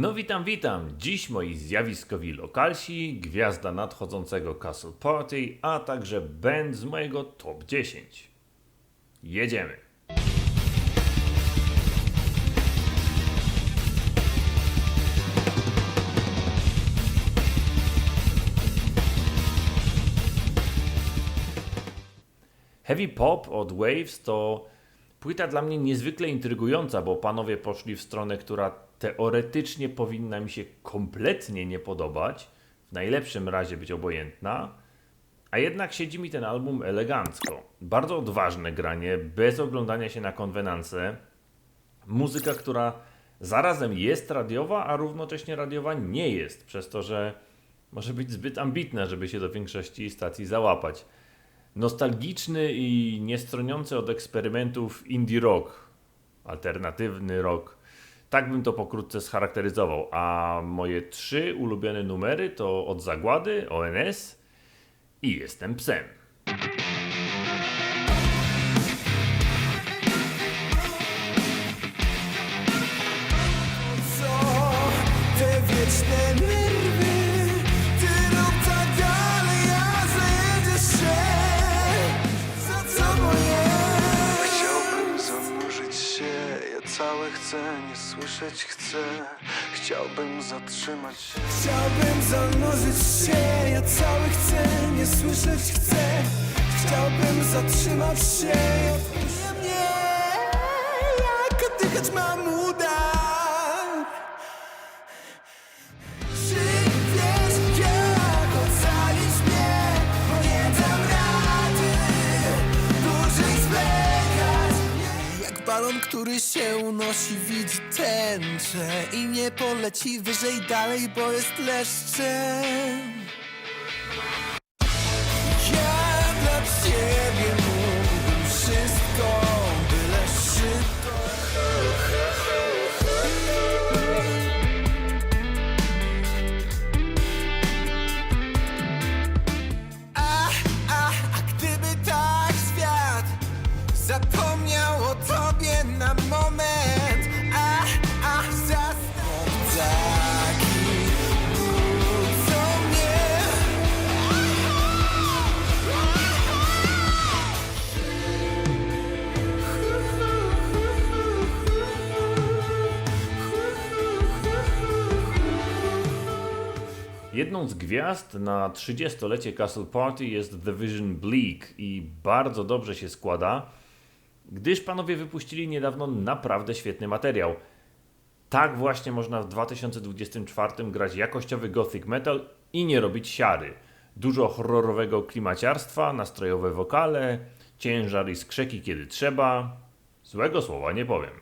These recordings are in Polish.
No witam, witam. Dziś moi zjawiskowi lokalsi, gwiazda nadchodzącego Castle Party, a także band z mojego top 10. Jedziemy. Heavy Pop od Waves to płyta dla mnie niezwykle intrygująca, bo panowie poszli w stronę, która teoretycznie powinna mi się kompletnie nie podobać, w najlepszym razie być obojętna, a jednak siedzi mi ten album elegancko. Bardzo odważne granie, bez oglądania się na konwenanse. Muzyka, która zarazem jest radiowa, a równocześnie radiowa nie jest, przez to, że może być zbyt ambitna, żeby się do większości stacji załapać. Nostalgiczny i niestroniący od eksperymentów indie rock, alternatywny rock. Tak bym to pokrótce scharakteryzował. A moje trzy ulubione numery to od Zagłady, ONS i Jestem psem. Ja chcę, nie słyszeć chcę. Chciałbym zatrzymać się. Chciałbym zanurzyć się Ja cały chcę, nie słyszeć chcę. Chciałbym zatrzymać się. Odpuść mnie Jak oddychać mam Który się unosi, widzi tęczę I nie poleci wyżej dalej, bo jest leszczem Jedną z gwiazd na 30-lecie Castle Party jest The Vision Bleak i bardzo dobrze się składa, gdyż panowie wypuścili niedawno naprawdę świetny materiał. Tak właśnie można w 2024 grać jakościowy gothic metal i nie robić siary. Dużo horrorowego klimaciarstwa, nastrojowe wokale, ciężar i skrzeki kiedy trzeba. Złego słowa nie powiem.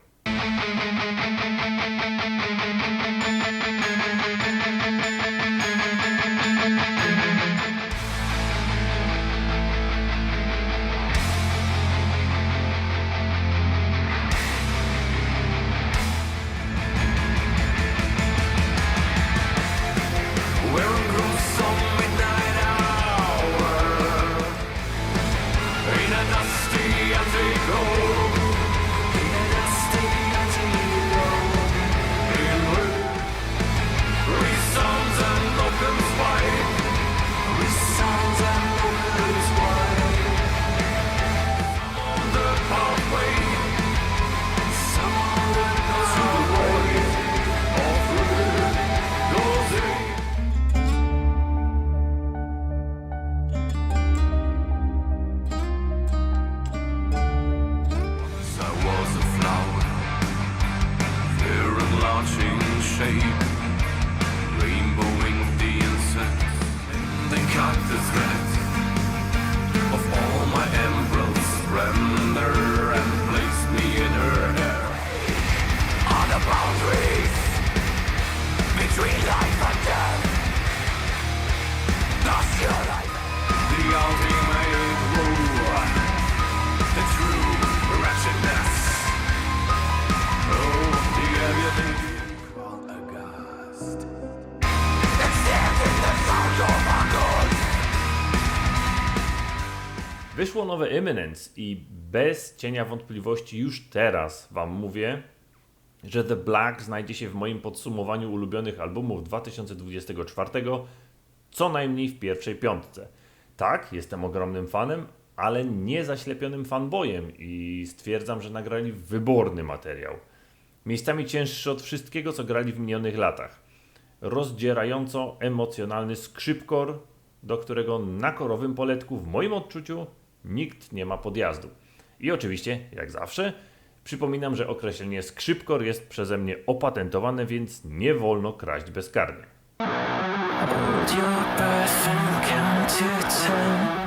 Wyszło nowe Eminence i bez cienia wątpliwości już teraz Wam mówię, że The Black znajdzie się w moim podsumowaniu ulubionych albumów 2024 co najmniej w pierwszej piątce. Tak, jestem ogromnym fanem, ale nie zaślepionym fanboyem i stwierdzam, że nagrali wyborny materiał. Miejscami cięższy od wszystkiego, co grali w minionych latach. Rozdzierająco emocjonalny skrzypkor, do którego na korowym poletku w moim odczuciu nikt nie ma podjazdu. I oczywiście, jak zawsze, przypominam, że określenie skrzypkor jest przeze mnie opatentowane, więc nie wolno kraść bezkarnie. Hold your breath and count to ten.